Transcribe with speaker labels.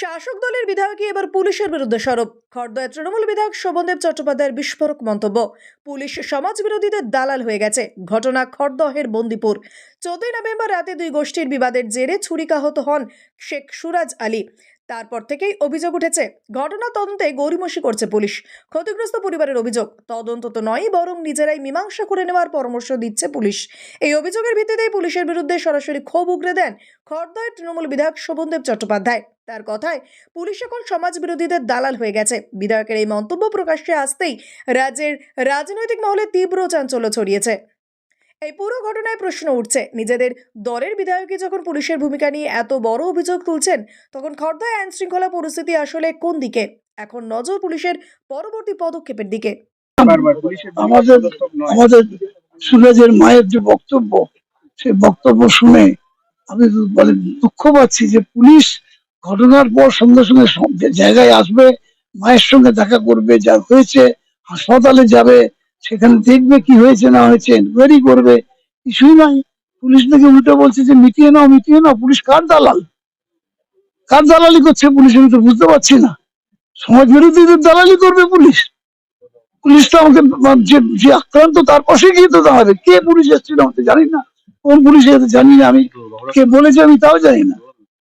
Speaker 1: শাসক দলের বিধায়কই এবার পুলিশের বিরুদ্ধে সরব। খড়দয় তৃণমূল বিধায়ক শোভনদেব চট্টোপাধ্যায়ের বিস্ফোরক মন্তব্য। পুলিশ সমাজ বিরোধীদের দালাল হয়ে গেছে। ঘটনা খড়দহের বন্দিপুর। চোদ্দই নভেম্বর রাতে দুই গোষ্ঠীর বিবাদের জেরে ছুরিকাহত হন শেখ সুরাজ আলী। তারপর থেকেই অভিযোগ উঠেছে। ঘটনা তদন্তে গৌরিমসি করছে পুলিশ। ক্ষতিগ্রস্ত পরিবারের অভিযোগ, তদন্ত তো নয় বরং নিজেরাই মীমাংসা করে নেওয়ার পরামর্শ দিচ্ছে পুলিশ। এই অভিযোগের ভিত্তিতেই পুলিশের বিরুদ্ধে সরাসরি ক্ষোভ উগরে দেন খড়দয় তৃণমূল বিধায়ক শোভনদেব চট্টোপাধ্যায়। তার কথায়, পুলিশ এখন সমাজ বিরোধীদের দালাল হয়ে গেছে। বিধায়কের এই মন্তব্য প্রকাশ্যে আসতেই রাজ্যের রাজনৈতিক মহলে তীব্র চাঞ্চল্য ছড়িয়েছে। এই পুরো ঘটনায় প্রশ্ন উঠছে নিজেদের দলের বিধায়কই যখন পুলিশের ভূমিকা নিয়ে এত বড় অভিযোগ তুলছেন তখন খর্দায় আইন শৃঙ্খলা পরিস্থিতি আসলে কোন দিকে? এখন নজর পুলিশের পরবর্তী পদক্ষেপের দিকে।
Speaker 2: আমাদের আমাদের সুরাজের মায়ের যে বক্তব্য সেই বক্তব্য শুনে আমি বলে দুঃখ পাচ্ছি যে পুলিশ ঘটনার পর সঙ্গে সঙ্গে জায়গায় আসবে মায়ের সঙ্গে দেখা করবে যা হয়েছে হাসপাতালে যাবে সেখানে দেখবে কি হয়েছে, না হয়েছে এনকোয়ারি করবে, কিছুই নাই। পুলিশ নাকি উল্টো বলছে যে, মিটিয়ে নাও মিটিয়ে নাও, পুলিশ কার দালাল? কার দালালি করছে পুলিশ, আমি তো বুঝতে পারছি না। সমাজ বিরোধীদের দালালি করবে পুলিশ? পুলিশ তো আমাকে, যে আক্রান্ত, তার পাশে গিয়ে তো দাঁড়াবে। কে পুলিশ এসেছিল আমি জানি না। কোন পুলিশ এসেছে জানি না আমি। কে বলেছে আমি তাও জানি না।